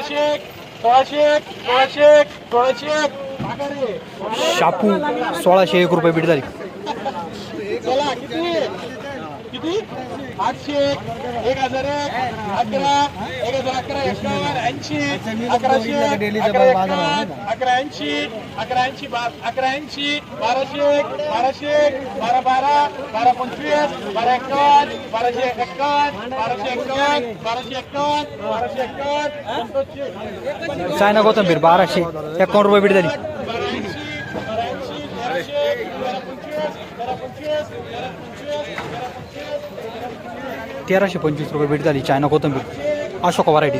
सोळाशे एक सोळाशे एक सोळाशे एक सोळाशे एक मागा रे. शापू सोळाशे एक रुपये बीट झाली चला किती किती? आठशे एक. एक हजार एक अकरा. एक हजार अकरा एकावन्न ऐंशी. अकराशे अकरा एकावन्न अकरा ऐंशी अकरा ऐंशी बा- अकरा ऐंशी बाराशे एक बाराशे एक बारा बारा बारा पंचवीस बारा एकावन्न बाराशे एकावन्न बाराशे एकावन्न बाराशे एकावन्न बाराशे एकावन्न चायना कोथंबीर बाराशे. एकावन्न रुपये बीट झाली बारा ऐंशी बारा ऐंशी तेराशे एक बारा पंचवीस बारा पंचवीस बारा पंचवीस बारा पंचवीस तेराशे पंचवीस रुपये भेट झाली चायना कोथंबीर. अशोका व्हरायटी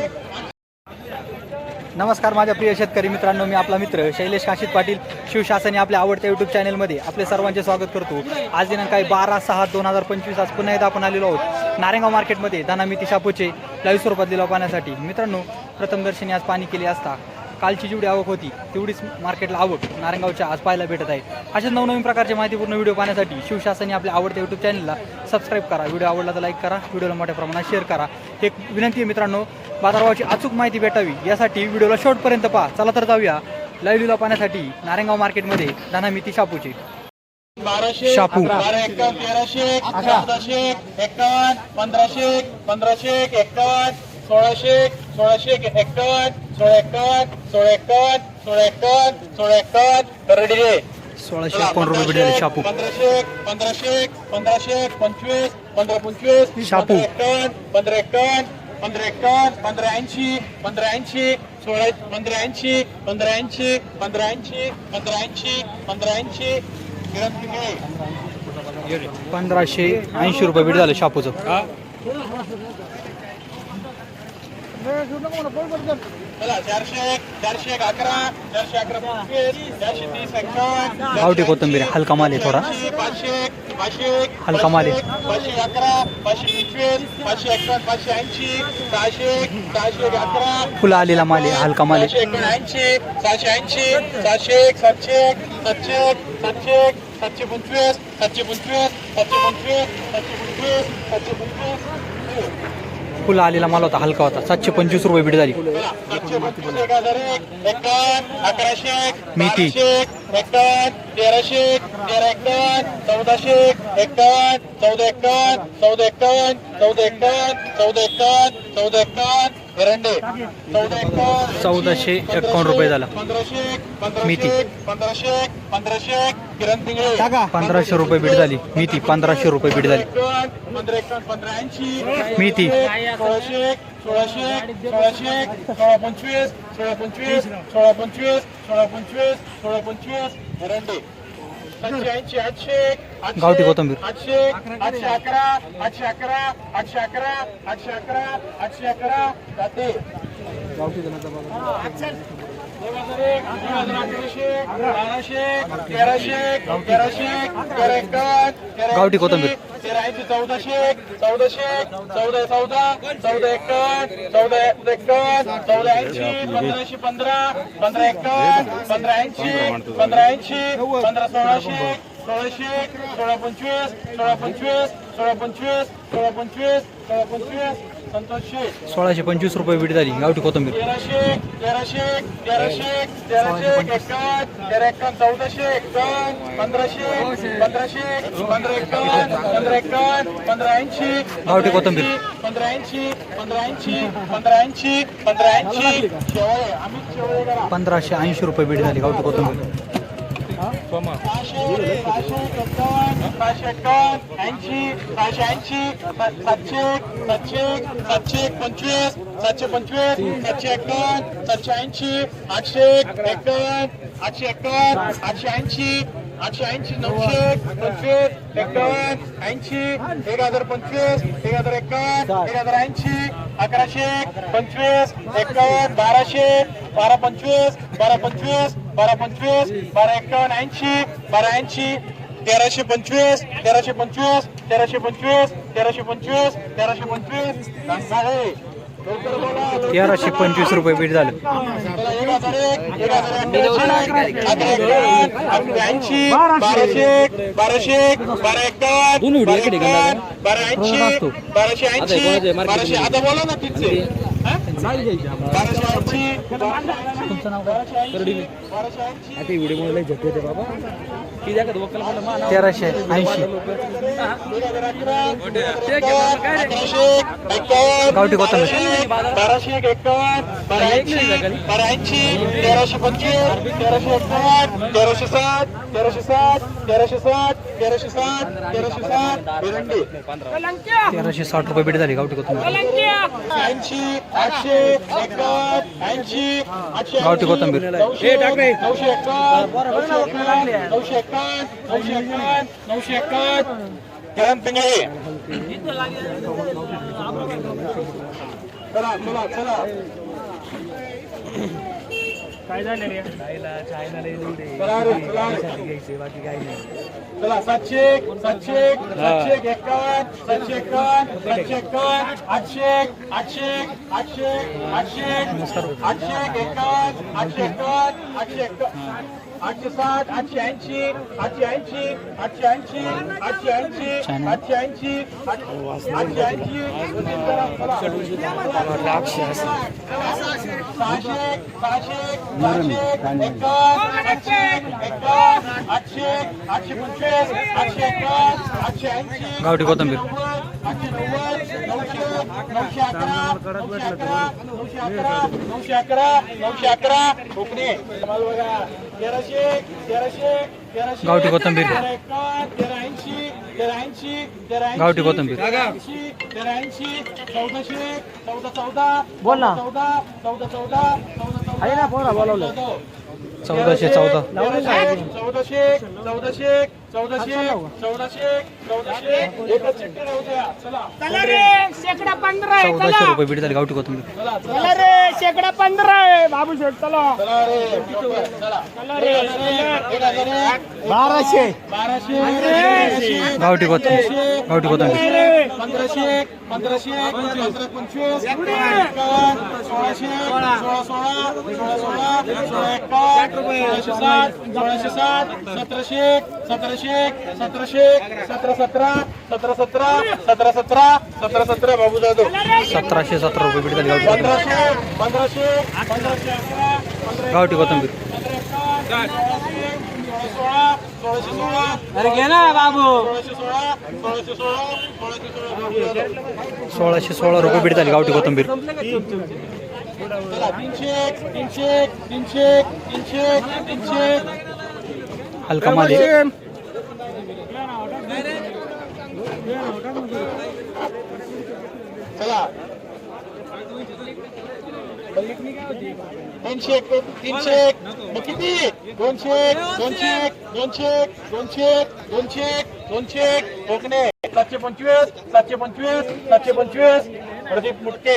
नमस्कार माझ्या प्रिय शेतकरी मित्रांनो मी आपला मित्र शैलेश काशीत पाटील. शिवशासनी आपल्या आवडत्या यूट्यूब चॅनलमध्ये आपले सर्वांचे स्वागत करतो. आज दिनांक आहे बारा सहा दोन हजार पंचवीस आज पुन्हा एकदा आपण आलेलो आहोत नारेगाव मार्केटमध्ये धनामिती शापूचे लाईव्ह स्वरूपात दिला पाण्यासाठी मित्रांनो प्रथमदर्शनी आज पाणी केले असता. कालची जेवढी आवक होती तेवढीच मार्केटला आवक नारायणगावच्या आज पाहायला भेटत आहे. अशाच नवनवीन प्रकारचे माहितीपूर्ण व्हिडिओ पाहण्यासाठी शिवशासनी आपल्या आवडत्या यूट्यूब चॅनलला सबस्क्राईब करा. व्हिडिओ आवडला तर लाईक करा व्हिडिओला मोठ्या प्रमाणात शेअर करा. एक विनंती आहे मित्रांनो बाजारभावाची अचूक माहिती भेटावी. यासाठी व्हिडिओला शेवटपर्यंत पहा. चला तर जाऊया. लाईव्ह पाहण्यासाठी नारायणगाव मार्केटमध्ये धनामिती शापूची. बाराशे शापू. बारा एकावन्न तेराशे चौदाशे एकावन्न पंधराशे पंधराशे एकावन्न सोळाशे सोळाशे एकावन्न सोळा एकावन्न सोळा एकावन्न सोळा एकावन्न सोळा एकावन्न करडी रे सोळाशे रुपये भेट झाली शापू पंधराशे पंधराशे पंधराशे पंचवीस पंधरा पंचवीस शापू. पंधरा एकावन्न पंधरा एकावन्न पंधरा एकावन्न पंधरा ऐंशी पंधरा ऐंशी सोळा पंधरा ऐंशी पंधरा ऐंशी पंधरा ऐंशी पंधरा ऐंशी पंधरा ऐंशी. पंधराशे ऐंशी रुपये भेट झालं शापूचं चला चारशे एक चारशे एक अकरा चारशे अकरा पंचवीस चारशे तीस एकावन्न गावठी कोथिंबीर आहे, हलका माल आहे थोडा पाचशे एक, पाचशे एक हलका माल आहे. पाचशे एक, पाचशे अकरा पाचशे पंचवीस पाचशे अकरा पाचशे ऐंशी सहाशे एक सहाशे एक अकरा फुलं आलेला माल आहे हलका माल आहे सहाशे एकोणऐंशी सहाशे ऐंशी सहाशे एक सातशे एक सातशे एक सातशे एक सातशे पंचवीस सातशे पंचवीस सातशे पंचवीस सातशे पंचवीस सातशे पंचवीस फुला आलेला माल होता हलका होता. सातशे पंचवीस रुपये बीड झाली सातशे अकराशे एक मेथी. एक तेराशे एक तेरा एकावन्न चौदाशे एक चौदा एकावन्न चौदा एकावन्न चौदा एकावन्न चौदा एकावन्न चौदा एकावन्न चौदा चौदाशे एकावन्न रुपये झाला. पंधराशे एक पंधराशे रुपये भेट झाली. मेथी पंधराशे रुपये भेट झाली. मेथी. सोळाशे एक सोळाशे एक सोळाशे एक सोळा पंचवीस सोळा पंचवीस सोळा पंचवीस सोळा पंचवीस सोळा पंचवीस. सातशे ऐंशी आठशे गावठी कोथिंबीर. आठशे आठशे अकरा आठशे अकरा आठशे अकरा आठशे अकरा आठशे अकरा. जाते. दोन एक, तेराशे तेरा तेरा गावठी कोथंबीर. तेरा ऐंशी चौदाशे चौदाशे चौदा चौदा चौदा एकावन्न चौदा एकट चौदा ऐंशी पंधराशे पंधरा पंधरा एकावन्न पंधरा ऐंशी पंधरा ऐंशी पंधरा सोळाशे सोळाशे सोळा पंचवीस सोळा पंचवीस सोळा पंचवीस सोळा पंचवीस सोळा पंचवीस सोळाशे पंचवीस रुपये भेट झाली. गावठी कोथंबीर. तेराशे तेराशे तेराशे तेरा चौदाशे पंधराशे पंधराशे पंधरा पंधरा पंधरा ऐंशी गावठी कोथिंबीर. पंधरा ऐंशी पंधरा ऐंशी पंधरा ऐंशी पंधरा ऐंशी पंधराशे ऐंशी रुपये भेट झाली गावठी कोथंबीर. पंचवीस सातशे पंचवीस सातशे एकावन्न सातशे ऐंशी आठशे एकावन्न आठशे एकावन्न आठशे ऐंशी आठशे ऐंशी नऊशे पंचवीस एकावन्न ऐंशी एक हजार पंचवीस एक हजार एकावन्न एक हजार ऐंशी अकराशे पंचवीस एकावन्न बाराशे बारा पंचवीस बारा पंचवीस बारा पंचवीस बारा एकावन्न ऐंशी बारा ऐंशी तेराशे पंचवीस तेराशे पंचवीस तेराशे पंचवीस तेराशे पंचवीस तेराशे पंचवीस. तेराशे. पंचवीस रुपये भेट झालं. एक एक, एक ऐंशी, बाराशे बाराशे बारा एकावन्न बारा ऐंशी बाराशे ऐंशी बाराशे आता बोला ना तिथचे तेराशे ऐंशी. गावठी कोथंबीर. बाराशे तेराशे पंचवीस तेराशे एकावन्न तेराशे सात तेराशे सात तेराशे सात तेराशे सात तेराशे सात तेराशे साठ रुपये भेट झाली गावठी कोथंबीर. ऐंशी आठशे गावठी कोथंबीर. नऊशे नऊशे नऊशे चला चला चला. काय झालं रे? चायला चायला लय लोड आहे. चला रे, चला रे. पैशासाठी घ्यायचे नाही. चला सातशे सातशे सातशे एकावन्न सातशे एकावन्न सातशे एकावन्न आठशे आठशे आठशे आठशे आठशे एकावन्न आठशे एकावन्न आठशे एकावन्न आठशे साठ आठशे ऐंशी आठशे ऐंशी आठशे ऐंशी आठशे ऐंशी आठशे ऐंशी आठशे ऐंशी सहाशे सहाशे सहाशे आठशे एकावन्न आठशे आठशे पंचवीस आठशे एकावन्न आठशे ऐंशी गावठी कोथिंबीर. आठशे नव्वद नऊशे नऊशे अकरा नऊशे अकरा नऊशे अकरा नऊशे अकरा नऊशे अकरा कोकणी माल बघा तेराशे तेराशे तेराशे गावठी कोथिंबीर. तेरा ऐंशी तेरा ऐंशी तेरा गावठी कोथिंबीर. ऐंशी तेरा ऐंशी चौदाशे चौदा चौदा बोल ना. चौदा चौदा चौदा चौदा चौदा आहे ना पोरा बोलावलं चौदाशे चौदा चौदाशे चौदाशे चौदाशे चौदाशे चौदाशे. एकच चिठ्ठी राहू द्या. चला. चला रे शेकडा पंधरा आहे चौदाशे चला. रुपये बीट झाली गावठी कोथिंबीर. चला चला. चला रे शेकडा पंधरा आहे. बाबू शेठ चला. चला रे चला. चला रे एक हजार एक बाराशे. बाराशे गावठी कोथिंबीर. गावठी कोथिंबीर. पंधराशे पंधराशे पंधरा पंचवीस. एकावन्न सोळाशे सोळा सोळा सोळा सोळा सोळा एकावन्न सोळाशे साठ सोळाशे साठ सतराशे सतराशे सतराशे सतरा सतरा सतरा सतरा सतरा सतरा सतरा सतरा बाबू जाधव सतराशे सतरा रुपये बीट झाली गावठी कोथिंबीर पंधराशे पंधराशे पंधराशे अकरा गावठी कोथिंबीर सोळा सोळाशे सोळा अरे घे ना बाबू सोळाशे सोळा सोळाशे सोळा सोळाशे सोळा बाबू जाधव सोळाशे सोळा रुपये बीट झाली गावठी कोथिंबीर तीनशे तीनशे तीनशे तीनशे तीनशे हलका माल आहे. चला तीनशे एक, तीनशे एक. मग किती दोनशे एक, दोनशे एक, दोनशे एक, दोनशे एक, दोनशे एक, दोनशे एक. कोकणे सातशे पंचवीस सातशे पंचवीस सातशे पंचवीस प्रदीप मुटके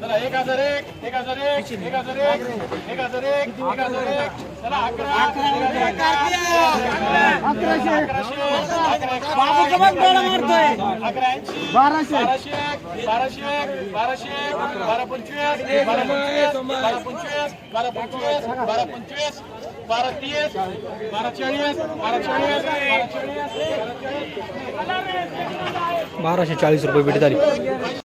चला एक हजार एक एक हजार एक एक हजार एक एक हजार एक एक हजार एक चला अकरा अकराशे अकराशे बाबू कमान अकरा ऐंशी बाराशे बाराशे एक, बाराशे एक, बाराशे एक, बारा पंचवीस बारा पंचवीस बारा पंचवीस बारा पंचवीस बारा पंचवीस बारा तीस बारा चाळीस बारा चाळीस बारा चाळीस बाराशे चाळीस रुपये बीट झाली